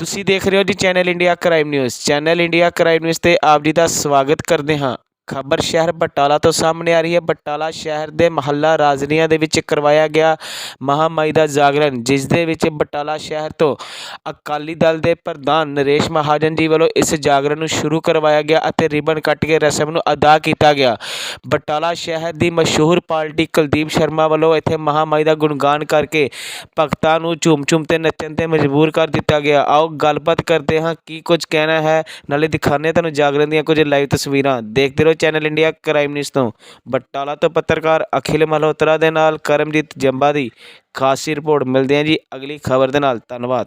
ਤੁਸੀਂ ਦੇਖ ਰਹੇ ਹੋ ਜੀ channel India crime news channel India crime news ਤੇ ਆਪ ਜੀ ਦਾ ਸਵਾਗਤ ਕਰਦੇ ਹਾਂ। ਖਬਰ ਸ਼ਹਿਰ ਬਟਾਲਾ ਤੋਂ ਸਾਹਮਣੇ ਆ ਰਹੀ ਹੈ। ਬਟਾਲਾ ਸ਼ਹਿਰ ਦੇ ਮਹੱਲਾ ਰਾਜਨੀਆਂ ਦੇ ਵਿੱਚ ਕਰਵਾਇਆ ਗਿਆ ਮਹਾਮਾਈ ਦਾ ਜਾਗਰਣ, ਜਿਸ ਦੇ ਵਿੱਚ ਬਟਾਲਾ ਸ਼ਹਿਰ ਤੋਂ ਅਕਾਲੀ ਦਲ ਦੇ ਪ੍ਰਧਾਨ ਨਰੇਸ਼ ਮਹਾਜਨ ਜੀ ਵੱਲੋਂ ਇਸ ਜਾਗਰਣ ਨੂੰ ਸ਼ੁਰੂ ਕਰਵਾਇਆ ਗਿਆ ਅਤੇ ਰਿਬਨ ਕੱਟ ਕੇ ਰਸਮ ਨੂੰ ਅਦਾ ਕੀਤਾ ਗਿਆ। ਬਟਾਲਾ ਸ਼ਹਿਰ ਦੀ ਮਸ਼ਹੂਰ ਪਾਰਟੀ ਕੁਲਦੀਪ ਸ਼ਰਮਾ ਵੱਲੋਂ ਇੱਥੇ ਮਹਾਮਾਈ ਦਾ ਗੁਣਗਾਨ ਕਰਕੇ ਭਗਤਾਂ ਨੂੰ ਝੂਮ-ਝੂਮ ਤੇ ਨੱਚਣ ਤੇ ਮਜਬੂਰ ਕਰ ਦਿੱਤਾ ਗਿਆ। ਆਓ ਗੱਲਬਾਤ ਕਰਦੇ ਹਾਂ ਕੀ ਕੁਝ ਕਹਿਣਾ ਹੈ। ਨਾਲੇ ਦਿਖਾਣੇ ਤੁਹਾਨੂੰ ਜਾਗਰਣ ਦੀਆਂ ਕੁਝ ਲਾਈਵ ਤਸਵੀਰਾਂ। ਦੇਖਦੇ ਰਹੋ ਚੈਨਲ ਇੰਡੀਆ ਕ੍ਰਾਈਮ ਨਿਊਜ਼ ਤੋਂ। ਬਟਾਲਾ ਤੋਂ ਪੱਤਰਕਾਰ ਅਖਿਲ ਮਲਹੋਤਰਾ ਦੇ ਨਾਲ ਕਰਮਜੀਤ ਜੰਬਾ ਦੀ ਖਾਸੀ ਰਿਪੋਰਟ। ਮਿਲਦੇ ਹਾਂ ਜੀ ਅਗਲੀ ਖਬਰ ਦੇ ਨਾਲ। ਧੰਨਵਾਦ।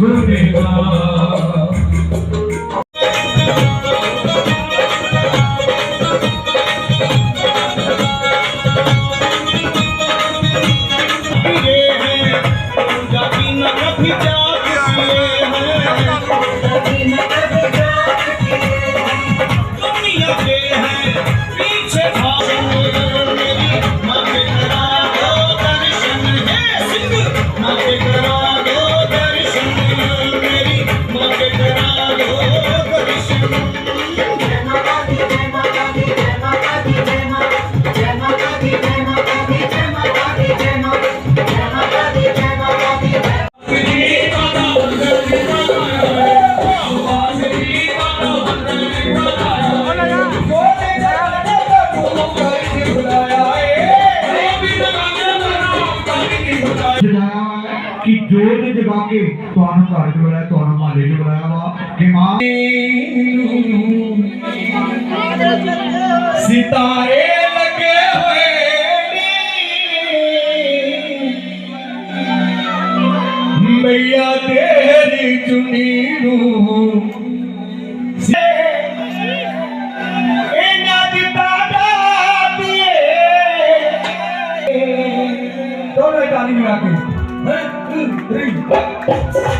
गुणगान Thank you. सितारे लगे हुए मैया तेरी चुनी Three, four, five, six.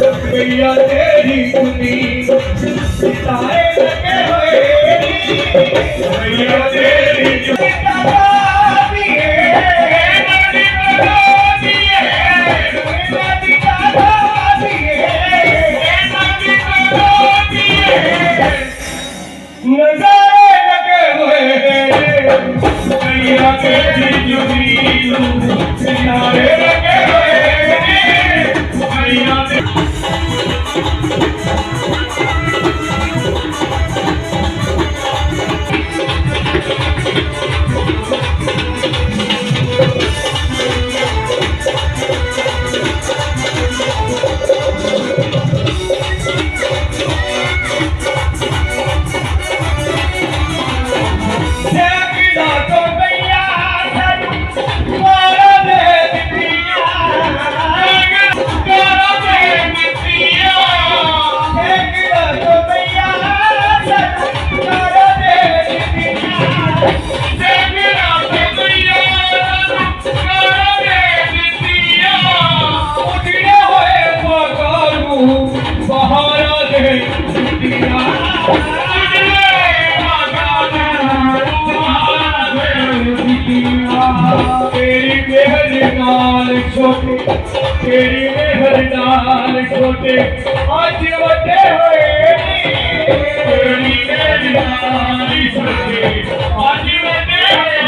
Sabhiya de. تي اڄ وڏي هوئي ني ميري نالي سڪي اڄ وڏي هوئي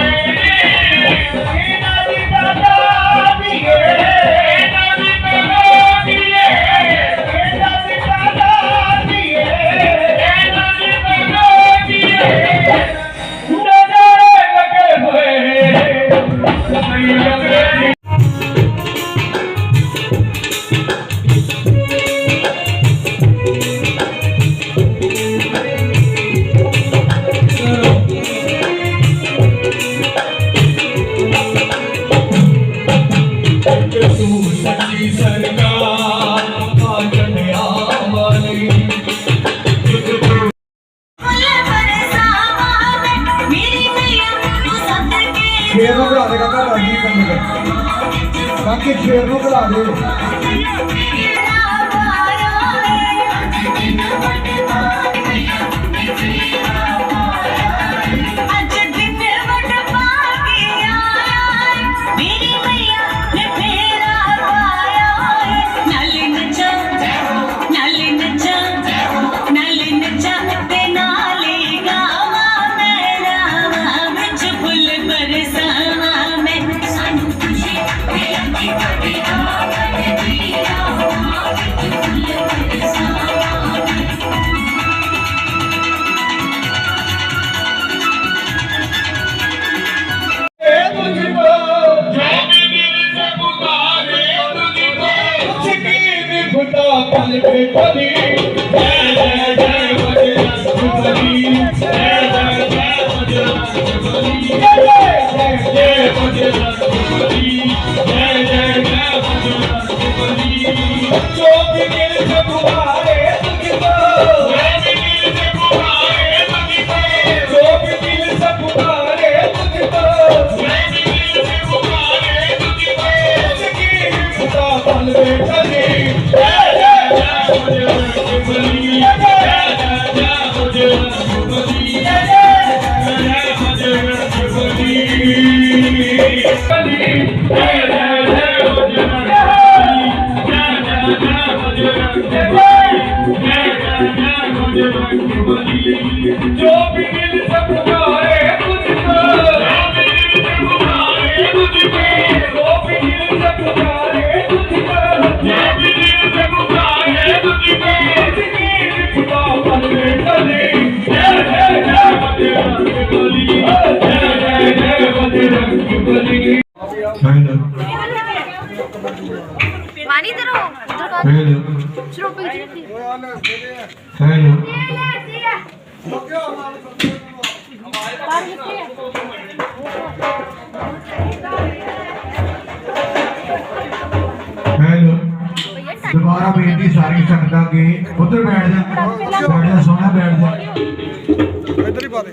ني نالي دادا دئي ਤੂੰ ਸਾਡੀ ਸਰਕਾਰ ਆ ਜੰਨਿਆ ਵਾਲੀ ਫੇਰ ਨੂੰ ਬੁਲਾ ਦੇ ਕਾਕਾ ਰਾਜੀ ਕੰਮ ਕਰ। ਬਾਕੀ ਫੇਰ ਨੂੰ ਬੁਲਾ ਦੇ। Yo हेलो हेलो हेलो दोबारा बेनती सारी संगत उधर बैठ जा। बैठ जा, सोना बैठ जा। इधर ही पा दे।